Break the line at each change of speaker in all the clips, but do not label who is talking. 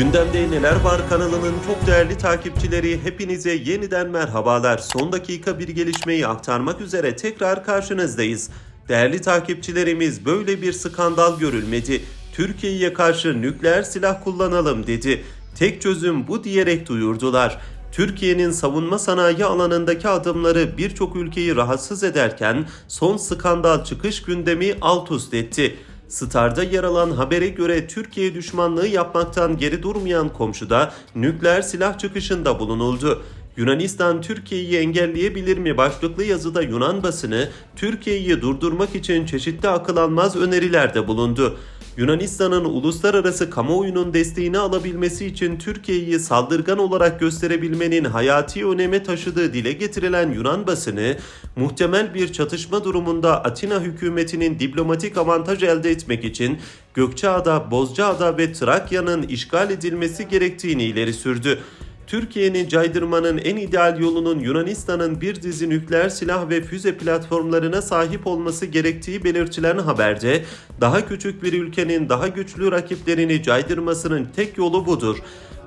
Gündemde Neler Var kanalının çok değerli takipçileri hepinize yeniden merhabalar. Son dakika bir gelişmeyi aktarmak üzere tekrar karşınızdayız. Değerli takipçilerimiz böyle bir skandal görülmedi. Türkiye'ye karşı nükleer silah kullanalım dedi. Tek çözüm bu diyerek duyurdular. Türkiye'nin savunma sanayi alanındaki adımları birçok ülkeyi rahatsız ederken son skandal çıkış gündemi alt üst etti. Star'da yer alan habere göre Türkiye düşmanlığı yapmaktan geri durmayan komşuda nükleer silah çıkışında bulunuldu. Yunanistan Türkiye'yi engelleyebilir mi başlıklı yazıda Yunan basını Türkiye'yi durdurmak için çeşitli akıl almaz önerilerde bulundu. Yunanistan'ın uluslararası kamuoyunun desteğini alabilmesi için Türkiye'yi saldırgan olarak gösterebilmenin hayati öneme taşıdığı dile getirilen Yunan basını, muhtemel bir çatışma durumunda Atina hükümetinin diplomatik avantaj elde etmek için Gökçeada, Bozcaada ve Trakya'nın işgal edilmesi gerektiğini ileri sürdü. Türkiye'nin caydırmanın en ideal yolunun Yunanistan'ın bir dizi nükleer silah ve füze platformlarına sahip olması gerektiği belirtilen haberde, daha küçük bir ülkenin daha güçlü rakiplerini caydırmasının tek yolu budur.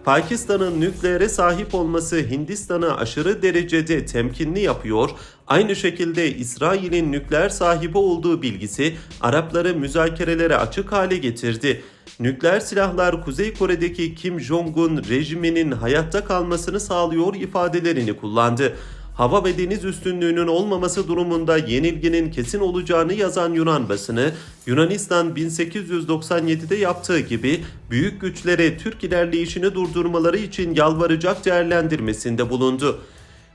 Pakistan'ın nükleere sahip olması Hindistan'ı aşırı derecede temkinli yapıyor. Aynı şekilde İsrail'in nükleer sahibi olduğu bilgisi Arapları müzakerelere açık hale getirdi. Nükleer silahlar Kuzey Kore'deki Kim Jong-un rejiminin hayatta kalmasını sağlıyor ifadelerini kullandı. Hava ve deniz üstünlüğünün olmaması durumunda yenilginin kesin olacağını yazan Yunan basını, Yunanistan 1897'de yaptığı gibi büyük güçlere Türk ilerleyişini durdurmaları için yalvaracak değerlendirmesinde bulundu.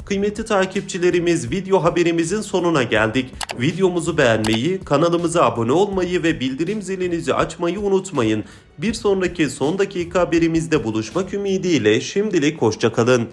Kıymetli takipçilerimiz video haberimizin sonuna geldik. Videomuzu beğenmeyi, kanalımıza abone olmayı ve bildirim zilinizi açmayı unutmayın. Bir sonraki son dakika haberimizde buluşmak ümidiyle şimdilik hoşçakalın.